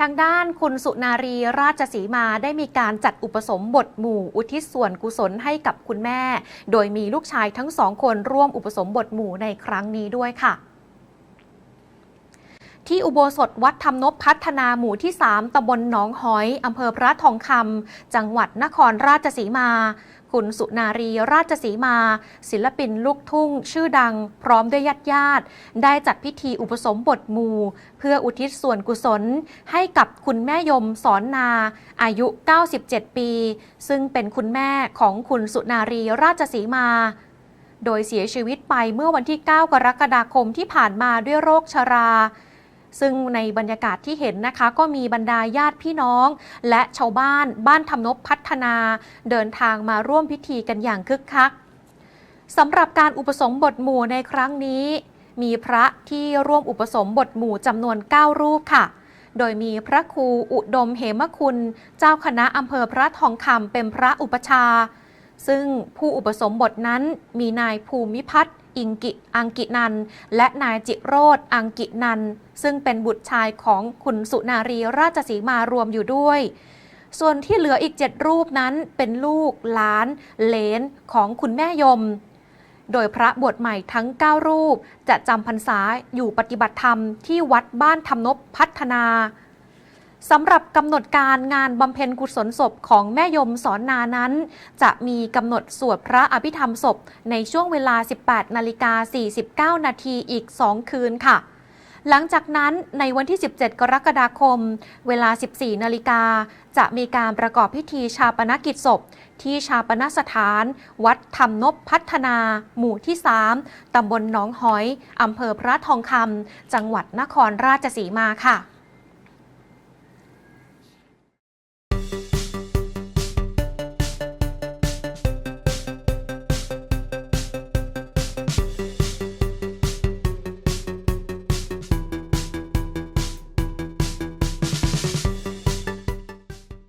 ทางด้านคุณสุนารีราชสีมาได้มีการจัดอุปสมบทหมู่ อุทิศส่วนกุศลให้กับคุณแม่ โดยมีลูกชายทั้งสองคนร่วมอุปสมบทหมู่ในครั้งนี้ด้วยค่ะ ที่อุโบสถวัดธรรมนพพัฒนาหมู่ที่ 3ตำบลหนองหอยอำเภอพระทองคำจังหวัดนครราชสีมา คุณสุนารีราชสีมา ศิลปินลูกทุ่ง ชื่อดัง พร้อมด้วยญาติญาติ ได้จัดพิธีอุปสมบทหมู่ เพื่ออุทิศส่วนกุศล ให้กับคุณแม่ยมสอนนา อายุ 97 ปี ซึ่งเป็นคุณแม่ของคุณสุนารีราชสีมาโดยเสียชีวิตไปเมื่อวันที่ 9 กรกฎาคมที่ผ่านมาด้วยโรคชรา ซึ่งในบรรยากาศที่เห็นนะคะ ก็มีบรรดาญาติพี่น้อง และชาวบ้านบ้านทำนบพัฒนา เดินทางมาร่วมพิธีกันอย่างคึกคักสำหรับการอุปสมบทหมู่ในครั้งนี้ มีพระที่ร่วมอุปสมบทหมู่จำนวน 9 รูปค่ะ โดยมีพระครูอุดมเหมคุณ เจ้าคณะอำเภอพระทองคำเป็นพระอุปชา ซึ่งผู้อุปสมบทนั้นมีนายภูมิพัฒน์อิงกิอังกินัน และนายจิโรธอังกินัน ซึ่งเป็นบุตรชายของคุณสุนารีราชสีมารวมอยู่ด้วย ส่วนที่เหลืออีกเจ็ดรูปนั้นเป็นลูกหลาน เลนของคุณแม่ยม โดยพระบวชใหม่ทั้ง 9 รูปจะจำพรรษาอยู่ปฏิบัติธรรมที่วัดบ้านธรรมนบพัฒนา สำหรับกำหนดการงานบำเพ็ญกุศลศพของแม่ยมสอนนานั้น จะมีกำหนดสวดพระอภิธรรมศพในช่วงเวลา 18นาฬิกา49 นาทีอีก 2 คืนค่ะหลังจากนั้นในวันที่ 17 กรกฎาคม เวลา 14 นาฬิกา จะมีการประกอบพิธีชาปนกิจศพ ที่ชาปนสถาน วัดธรรมนบพัฒนา หมู่ที่ 3 ตำบลหนองหอย อำเภอพระทองคำ จังหวัดนครราชสีมาค่ะ